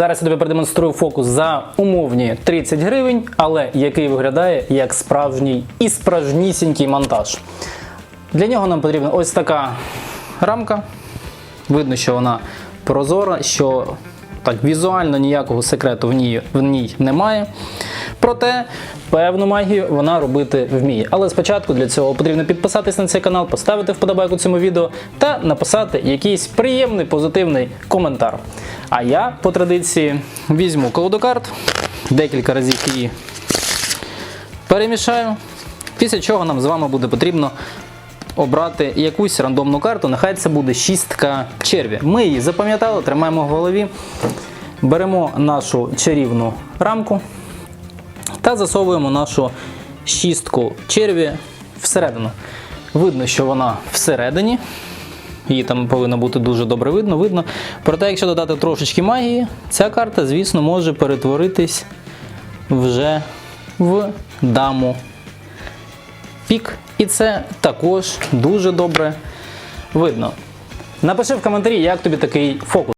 Зараз я тобі продемонструю фокус за умовні 30 гривень, але який виглядає як справжній і справжнісінький монтаж. Для нього нам потрібна ось така рамка. Видно, що вона прозора, що так візуально ніякого секрету в ній, в ній немає. Проте певну магію вона робити вміє. Але спочатку для цього потрібно підписатись на цей канал, поставити вподобайку цьому відео та написати якийсь приємний позитивний коментар. А я по традиції візьму колоду карт, декілька разів її перемішаю. Після чого нам з вами буде потрібно обрати якусь рандомну карту. Нехай це буде шістка черві. Ми її запам'ятали, тримаємо в голові. Беремо нашу чарівну рамку та засовуємо нашу шістку черві всередину. Видно, що вона всередині. Її там повинно бути дуже добре видно. видно. Проте, якщо додати трошечки магії, ця карта, звісно, може перетворитись вже в даму пік. І це також дуже добре видно. Напиши в коментарі, як тобі такий фокус.